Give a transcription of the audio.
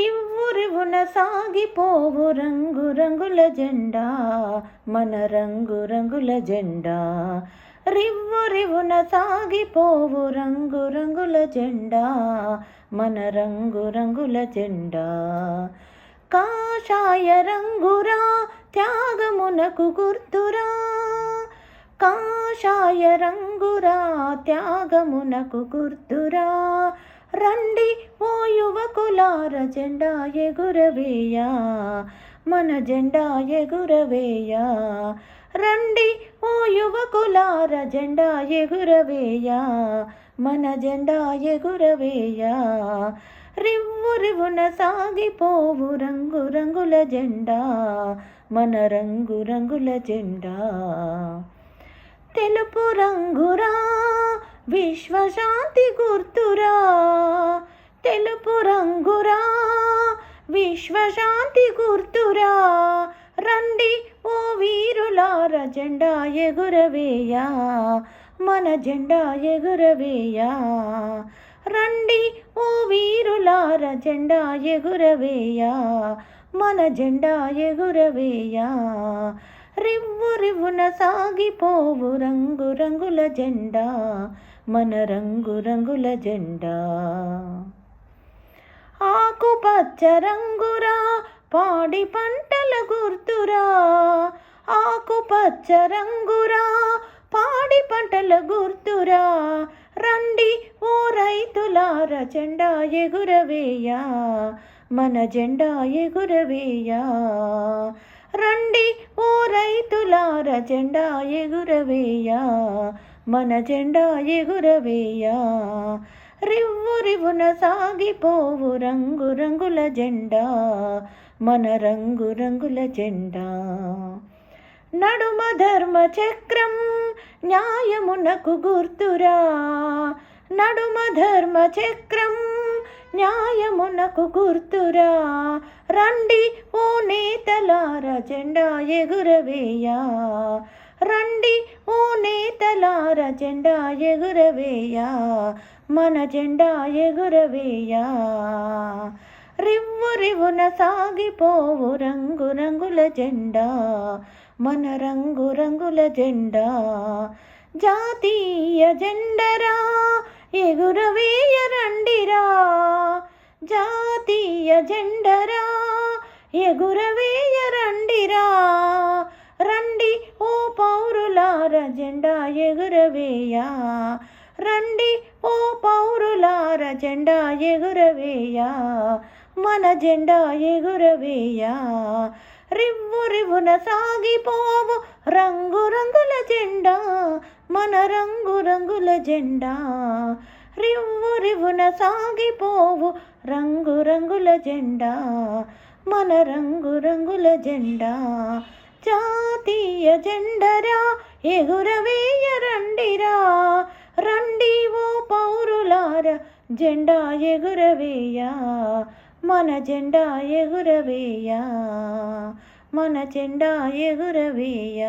రివ్వు రివున సాగిపోవు రంగు రంగుల జెండా మన రంగు రంగుల జెండా. రివ్వు రివున సాగిపోవు రంగు రంగుల జెండా మన రంగు రంగుల జెండా. కాషాయ రంగురా త్యాగమునకు గుర్తురా. కాషాయ రంగురా త్యాగమునకు గుర్తురా. రండి ఓ యువకులార జెండా ఎగురవేయా మన జెండా ఎగురవేయా. రండి ఓ యువకులార జెండా ఎగురవేయా మన జెండా ఎగురవేయా. రివ్వు రివ్వున సాగిపోవు రంగు రంగుల జెండా మన రంగు రంగుల జెండా. తెలుపు రంగురా విశ్వశాంతి గుర్తురా తెలుపు రంగురా. విశ్వశాంతి గుర్తురా రండి ఓ వీరులార జెండా ఎగురవేయ మన జెండా ఎగురవేయ. రండి ఓ వీరులార జెండా ఎగురవేయ మన జెండా ఎగురవేయ. రివ్వు రివ్వున సాగిపోవు రంగు రంగుల జెండా మన రంగురంగుల జెండా. ఆకుపచ్చ రంగురా పాడి పంటల గుర్తురా. ఆకుపచ్చ రంగురా పాడి పంటల గుర్తురా. రండి ఓ రైతులార జెండా ఎగురవేయ. మన జెండా ఎగురవేయ. రండి ఓ రైతులార జెండా ఎగురవేయ. మన జెండా ఎగురవేయ. రివ్వు రివ్వున సాగిపోవు రంగు రంగుల జెండా. మన రంగు రంగుల జెండా. నడుమ ధర్మ చక్రం న్యాయమునకు గుర్తురా. నడుమ ధర్మ చక్రం న్యాయమునకు గుర్తురా. రండి ఓ నేతలార జెండా ఎగురవేయా. రండి ఓ నే జెండా ఎగురవేయా మన జెండా ఎగురవేయా. రివ్వు రివ్వున సాగిపోవు రంగు రంగుల జెండా మన రంగు రంగుల జెండా. జాతీయ జెండరా ఎగురవేయ రండిరా. జాతీయ జెండరా ఎగురవేయ రండిరా. పౌరులార జెండా ఎగురవేయా. రండి ఓ పౌరులార జెండా ఎగురవేయా. మన జెండా ఎగురవేయా. రివ్వు రివ్వున సాగిపోవు రంగు రంగుల జెండా. మన రంగు రంగుల జెండా. రివ్వు రివ్వున సాగిపోవు రంగు రంగుల జెండా. మన రంగు రంగుల జెండా. జాతీయ జెండరా ఎగురవేయ రండిరా. రండి ఓ పౌరులార జెండా ఎగురవేయ. మన జెండా ఎగురవేయ. మన జెండా ఎగురవేయ.